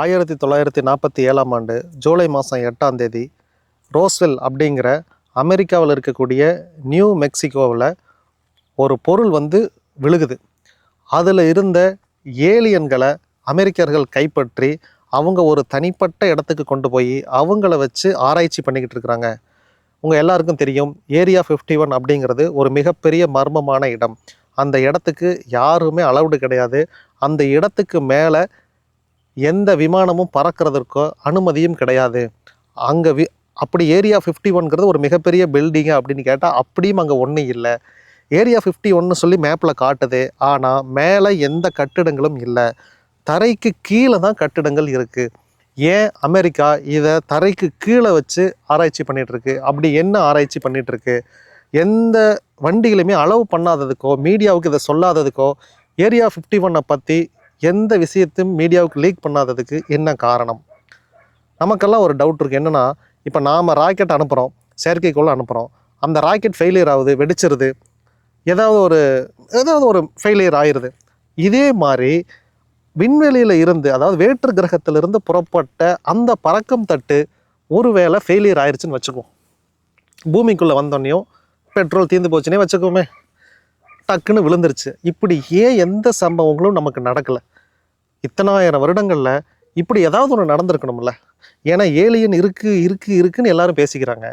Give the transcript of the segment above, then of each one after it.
ஆயிரத்தி தொள்ளாயிரத்தி நாற்பத்தி ஏழாம் ஆண்டு ஜூலை மாதம் எட்டாம் தேதி ரோஸ்வெல் அப்படிங்கிற அமெரிக்காவில் இருக்கக்கூடிய நியூ மெக்சிகோவில் ஒரு பொருள் வந்து விழுகுது. அதில் இருந்த ஏலியன்களை அமெரிக்கர்கள் கைப்பற்றி அவங்க ஒரு தனிப்பட்ட இடத்துக்கு கொண்டு போய் அவங்கள வச்சு ஆராய்ச்சி பண்ணிக்கிட்டு இருக்கிறாங்க. உங்கள் எல்லாருக்கும் தெரியும் ஏரியா ஃபிஃப்டி ஒன் அப்படிங்கிறது ஒரு மிகப்பெரிய மர்மமான இடம். அந்த இடத்துக்கு யாருமே அளவுடு கிடையாது. அந்த இடத்துக்கு மேலே எந்த விமானமும் பறக்கிறதற்கோ அனுமதியும் கிடையாது. அங்கே வி அப்படி ஏரியா ஃபிஃப்டி ஒன்கிறது ஒரு மிகப்பெரிய பில்டிங்கு அப்படின்னு கேட்டால் அப்படியும் அங்கே ஒன்றும் இல்லை. ஏரியா ஃபிஃப்டி ஒன்னு சொல்லி மேப்பில் காட்டுது. ஆனால் மேலே எந்த கட்டிடங்களும் இல்லை. தரைக்கு கீழே தான் கட்டிடங்கள் இருக்குது ஏன் அமெரிக்கா இதை தரைக்கு கீழே வச்சு ஆராய்ச்சி பண்ணிகிட்ருக்கு அப்படி என்ன ஆராய்ச்சி பண்ணிகிட்ருக்கு எந்த வண்டிகளுமே அளவு பண்ணாததுக்கோ மீடியாவுக்கு இதை சொல்லாததுக்கோ ஏரியா ஃபிஃப்டி ஒன்னை பற்றி எந்த விஷயத்தையும் மீடியாவுக்கு லீக் பண்ணாததுக்கு என்ன காரணம்? நமக்கெல்லாம் ஒரு டவுட் இருக்குது என்னென்னா இப்போ நாம் ராக்கெட் அனுப்புகிறோம் செயற்கைக்கோள் அனுப்புகிறோம் அந்த ராக்கெட் ஃபெயிலியர் ஆகுது வெடிச்சிருது. ஏதாவது ஒரு ஏதாவது ஒரு ஃபெயிலியர் ஆயிடுது இதே மாதிரி விண்வெளியில் இருந்து அதாவது வேற்று கிரகத்திலிருந்து புறப்பட்ட அந்த பறக்கம் தட்டு ஒருவேளை ஃபெயிலியர் ஆயிடுச்சுன்னு வச்சுக்குவோம். பூமிக்குள்ளே வந்தோடனையும் பெட்ரோல் தீர்ந்து போச்சுன்னே வச்சுக்கோமே டக்குன்னு விழுந்துருச்சு. இப்படி ஏன் எந்த சம்பவங்களும் நமக்கு நடக்கலை? இத்தனாயிரம் வருடங்களில் இப்படி ஏதாவது ஒன்று நடந்திருக்கணும்ல? ஏன்னா ஏலியன் இருக்குது இருக்குது இருக்குன்னு எல்லாரும் பேசிக்கிறாங்க.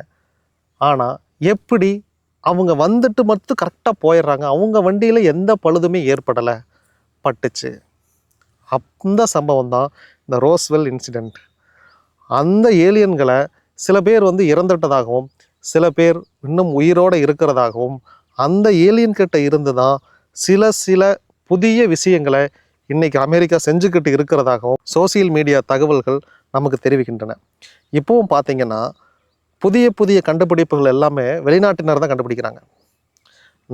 ஆனால் எப்படி அவங்க வந்துட்டு மட்டும் கரெக்டாக போயிடுறாங்க? அவங்க வண்டியில் எந்த பழுதுமே ஏற்படலை. பட்டுச்சு. அந்த சம்பவம் தான் இந்த ரோஸ்வெல் இன்சிடெண்ட் அந்த ஏலியன்களை சில பேர் வந்து இறந்துட்டதாகவும் சில பேர் இன்னும் உயிரோடு இருக்கிறதாகவும் அந்த ஏலியன் கிட்ட இருந்து தான் சில சில புதிய விஷயங்களை இன்னைக்கு அமெரிக்கா செஞ்சுக்கிட்டு இருக்கிறதாகவும் சோசியல் மீடியா தகவல்கள் நமக்கு தெரிவிக்கின்றன. இப்போவும் பார்த்தீங்கன்னா புதிய புதிய கண்டுபிடிப்புகள் எல்லாமே வெளிநாட்டினர் தான் கண்டுபிடிக்கிறாங்க.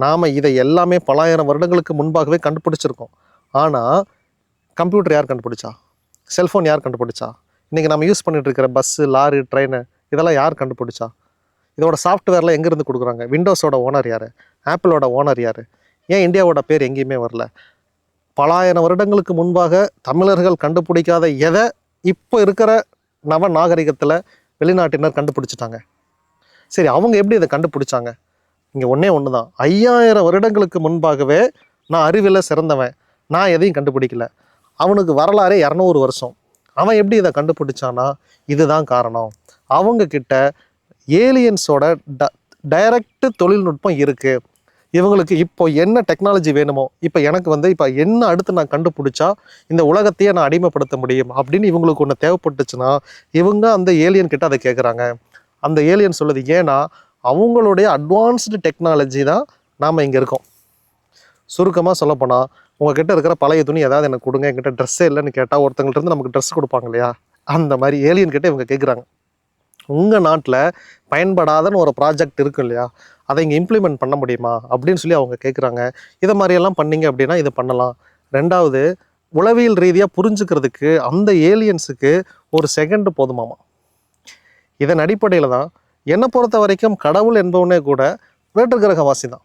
நாம் இதை எல்லாமே பலாயிரம் வருடங்களுக்கு முன்பாகவே கண்டுபிடிச்சிருக்கோம். ஆனால் கம்ப்யூட்டர் யார் கண்டுபிடிச்சா? செல்ஃபோன் யார் கண்டுபிடிச்சா? இன்றைக்கி நம்ம யூஸ் பண்ணிகிட்ருக்கிற இருக்கிற பஸ்ஸு லாரி ட்ரெயின் இதெல்லாம் யார் கண்டுபிடிச்சா? இதோட சாஃப்ட்வேர்லாம் எங்கேருந்து கொடுக்குறாங்க? விண்டோஸோட ஓனர் யார்? ஆப்பிளோட ஓனர் யார்? ஏன் இந்தியாவோட பேர் எங்கேயுமே வரல? பலாயிரம் வருடங்களுக்கு முன்பாக தமிழர்கள் கண்டுபிடிக்காத எதை இப்போ இருக்கிற நவ நாகரிகத்தில் வெளிநாட்டினர் கண்டுபிடிச்சிட்டாங்க. சரி அவங்க எப்படி இதை கண்டுபிடிச்சாங்க? இங்கே ஒன்றே ஒன்று தான் ஐயாயிரம் வருடங்களுக்கு முன்பாகவே நான் அறிவில் சிறந்தவன். நான் எதையும் கண்டுபிடிக்கல. அவனுக்கு வரலாறே இரநூறு வருஷம். அவன் எப்படி இதை கண்டுபிடிச்சானா இதுதான் காரணம். அவங்கக்கிட்ட ஏலியன்ஸோட ட டைரக்ட் தொழில்நுட்பம் இருக்குது இவங்களுக்கு இப்போ என்ன டெக்னாலஜி வேணுமோ இப்போ எனக்கு வந்து இப்போ என்ன அடுத்து நான் கண்டுபிடிச்சா இந்த உலகத்தையே நான் அடிமைப்படுத்த முடியும் அப்படின்னு இவங்களுக்கு ஒன்று தேவைப்பட்டுச்சுன்னா இவங்க அந்த ஏலியன் கிட்ட அதை கேட்குறாங்க அந்த ஏலியன் சொல்லுது ஏன்னா அவங்களுடைய அட்வான்ஸ்டு டெக்னாலஜி தான் நாம் இங்கே இருக்கோம். சுருக்கமாக சொல்லப்போனால் உங்ககிட்ட இருக்கிற பழைய துணி ஏதாவது எனக்கு கொடுங்க என்கிட்ட ட்ரெஸ்ஸே இல்லைன்னு கேட்டால் ஒருத்தங்கள்ட்ட இருந்து நமக்கு ட்ரெஸ் கொடுப்பாங்க இல்லையா? அந்த மாதிரி ஏலியன் கிட்ட இவங்க கேட்குறாங்க உங்கள் நாட்டில் பயன்படாதன்னு ஒரு ப்ராஜெக்ட் இருக்கு இல்லையா? அதை இங்கே இம்ப்ளிமெண்ட் பண்ண முடியுமா அப்படின்னு சொல்லி அவங்க கேட்குறாங்க இதை மாதிரியெல்லாம் பண்ணீங்க அப்படின்னா இதை பண்ணலாம். ரெண்டாவது உளவியல் ரீதியாக புரிஞ்சுக்கிறதுக்கு அந்த ஏலியன்ஸுக்கு ஒரு செகண்டு போதுமாமா. இதன் அடிப்படையில் தான் என்னை பொறுத்த வரைக்கும் கடவுள் என்பவனே கூட வேற்று கிரகவாசி தான்.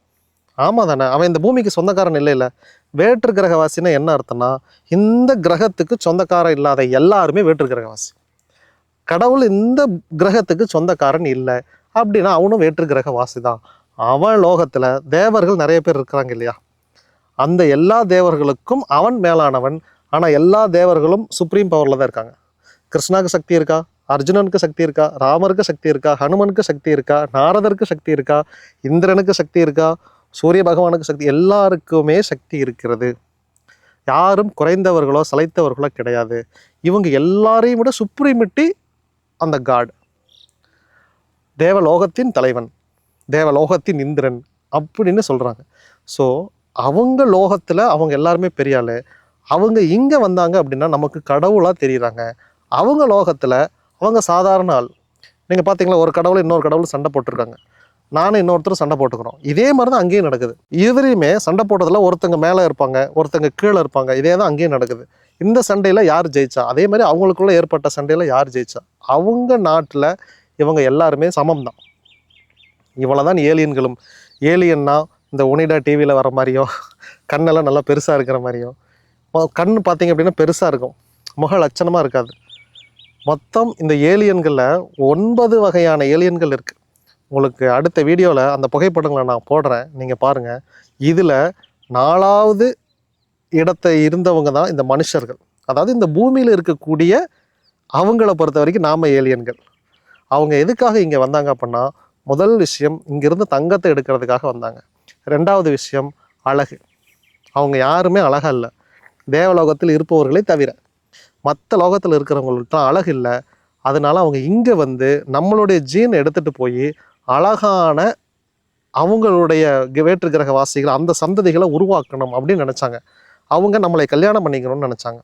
ஆமாம் தானே அவன் இந்த பூமிக்கு சொந்தக்காரன் இல்லை இல்லை வேற்று கிரகவாசின்னா என்ன அர்த்தம்னா இந்த கிரகத்துக்கு சொந்தக்காரன் இல்லாத எல்லாருமே வேற்று கிரகவாசி. கடவுள் இந்த கிரகத்துக்கு சொந்தக்காரன் இல்லை. அப்படின்னா அவனும் வேற்று கிரகவாசி தான் அவன் லோகத்தில் தேவர்கள் நிறைய பேர் இருக்கிறாங்க இல்லையா? அந்த எல்லா தேவர்களுக்கும் அவன் மேலானவன். ஆனால் எல்லா தேவர்களும் சுப்ரீம் பவரில் தான் இருக்காங்க. கிருஷ்ணாவுக்கு சக்தி இருக்கா? அர்ஜுனனுக்கு சக்தி இருக்கா? ராமருக்கு சக்தி இருக்கா? ஹனுமனுக்கு சக்தி இருக்கா? நாரதருக்கு சக்தி இருக்கா? இந்திரனுக்கு சக்தி இருக்கா? சூரிய பகவானுக்கு சக்தி எல்லாருக்குமே சக்தி இருக்கிறது. யாரும் குறைந்தவர்களோ சளைத்தவர்களோ கிடையாது. இவங்க எல்லாரையும் விட சுப்ரீமிட்டி அந்த காட் தேவலோகத்தின் தலைவன் தேவலோகத்தின் இந்திரன் அப்படின்னு சொல்கிறாங்க ஸோ அவங்க லோகத்தில் அவங்க எல்லாருமே பெரிய அவங்க இங்கே வந்தாங்க அப்படின்னா நமக்கு கடவுளாக தெரியுறாங்க. அவங்க லோகத்தில் அவங்க சாதாரண ஆள். நீங்கள் பார்த்தீங்களா ஒரு கடவுள் இன்னொரு கடவுள் சண்டை போட்டிருக்காங்க. நானும் இன்னொருத்தரும் சண்டை போட்டுக்கிறோம். இதே மாதிரி தான் அங்கேயும் நடக்குது. இவரையுமே சண்டை போட்டதில் ஒருத்தங்க மேலே இருப்பாங்க ஒருத்தங்க கீழே இருப்பாங்க. இதே தான் அங்கேயும் நடக்குது. இந்த சண்டையில் யார் ஜெயிச்சா? அதே மாதிரி அவங்களுக்குள்ளே ஏற்பட்ட சண்டையில் யார் ஜெயிச்சா? அவங்க நாட்டில் இவங்க எல்லாருமே சமம் தான் இவ்வளோ தான் ஏலியன்களும். ஏலியன்னா இந்த ஒனிடா டிவியில் வர மாதிரியோ கண்ணெல்லாம் நல்லா பெருசாக இருக்கிற மாதிரியோ கண் பார்த்திங்க அப்படின்னா பெருசாக இருக்கும். முக லட்சணமாக இருக்காது. மொத்தம் இந்த ஏலியன்களில் ஒன்பது வகையான ஏலியன்கள் இருக்குது உங்களுக்கு அடுத்த வீடியோவில் அந்த புகைப்படங்களை நான் போடுறேன். நீங்கள் பாருங்கள் இதில் நாலாவது இடத்தை இருந்தவங்க தான் இந்த மனுஷர்கள். அதாவது இந்த பூமியில் இருக்கக்கூடிய அவங்கள பொறுத்த வரைக்கும் நாம் ஏலியன்கள். அவங்க எதுக்காக இங்கே வந்தாங்க அப்படின்னா முதல் விஷயம் இங்கேருந்து தங்கத்தை எடுக்கிறதுக்காக வந்தாங்க. ரெண்டாவது விஷயம் அழகு. அவங்க யாருமே அழகாக இல்லை. தேவலோகத்தில் இருப்பவர்களே தவிர மற்ற லோகத்தில் இருக்கிறவங்கள்ட்ட அழகு இல்லை. அதனால் அவங்க இங்கே வந்து நம்மளுடைய ஜீன் எடுத்துகிட்டு போய் அழகான அவங்களுடைய கி- வேற்று கிரக வாசிகள் அந்த சந்ததிகளை உருவாக்கணும் அப்படின்னு நினச்சாங்க. அவங்க நம்மளை கல்யாணம் பண்ணிக்கணும்னு நினச்சாங்க.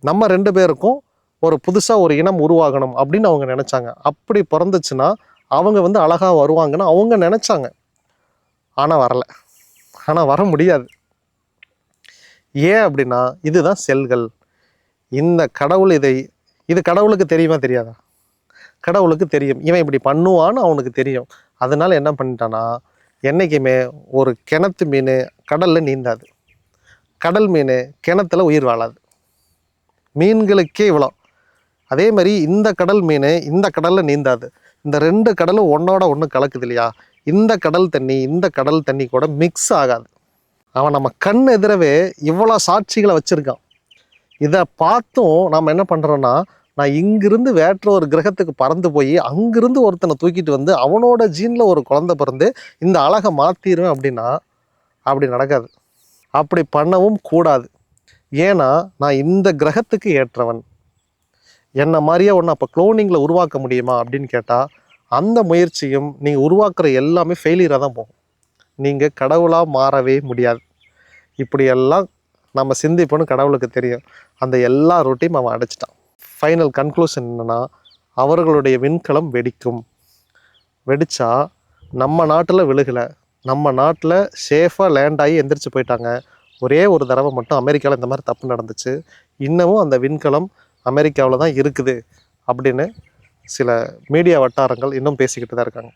நம்ம ரெண்டு பேருக்கும் ஒரு புதுசாக ஒரு இனம் உருவாகணும் அப்படின்னு அவங்க நினச்சாங்க. அப்படி பிறந்துச்சுன்னா அவங்க வந்து அழகாக வருவாங்கன்னு அவங்க நினச்சாங்க. ஆனால் வரல. ஆனால் வர முடியாது. ஏன் அப்படின்னா இதுதான் செல்கள். இந்த கடவுள் இதை இது கடவுளுக்கு தெரியுமா தெரியாதா? கடவுளுக்கு தெரியும். இவன் இப்படி பண்ணுவான்னு அவனுக்கு தெரியும். அதனால என்ன பண்ணிட்டான்னா என்றைக்குமே ஒரு கிணத்து மீன் கடலில் நீந்தாது. கடல் மீன் கிணத்துல உயிர் வாழாது. மீன்களுக்கே இவ்வளோ. அதே மாதிரி இந்த கடல் மீன் இந்த கடலில் நீந்தாது. இந்த ரெண்டு கடலும் ஒன்றோட ஒன்று கலக்குது இல்லையா? இந்த கடல் தண்ணி இந்த கடல் தண்ணி கூட மிக்ஸ் ஆகாது. அவன் நம்ம கண் எதிரவே இவ்வளோ சாட்சிகளை வச்சுருக்கான். இதை பார்த்தும் நாம் என்ன பண்ணுறோன்னா நான் இங்கிருந்து வேற்ற ஒரு கிரகத்துக்கு பறந்து போய் அங்கிருந்து ஒருத்தனை தூக்கிட்டு வந்து அவனோட ஜீனில் ஒரு குழந்தை பிறந்து இந்த அழகை மாற்றிடுவேன் அப்படின்னா அப்படி நடக்காது. அப்படி பண்ணவும் கூடாது. ஏன்னா நான் இந்த கிரகத்துக்கு ஏற்றவன். என்னை மாதிரியே ஒன்று அப்போ குளோனிங்கில் உருவாக்க முடியுமா அப்படின்னு கேட்டால் அந்த முயற்சியும் நீங்கள் உருவாக்குற எல்லாமே ஃபெயிலியராக தான் போகும். நீங்கள் கடவுளாக மாறவே முடியாது. இப்படியெல்லாம் நம்ம சிந்திப்போன்னு கடவுளுக்கு தெரியும். அந்த எல்லா ரொட்டையும் அவன் அடைச்சிட்டான். ஃபைனல் கன்க்ளூஷன் என்னென்னா அவர்களுடைய விண்கலம் வெடிக்கும். வெடித்தா நம்ம நாட்டில் விழுகலை. நம்ம நாட்டில் சேஃபாக லேண்ட் ஆகி எந்திரிச்சு போயிட்டாங்க. ஒரே ஒரு தடவை மட்டும் அமெரிக்காவில் இந்த மாதிரி தப்பு நடந்துச்சு. இன்னமும் அந்த விண்கலம் அமெரிக்காவில் தான் இருக்குது அப்படின்னு சில மீடியா வட்டாரங்கள் இன்னும் பேசிக்கிட்டு தான் இருக்காங்க.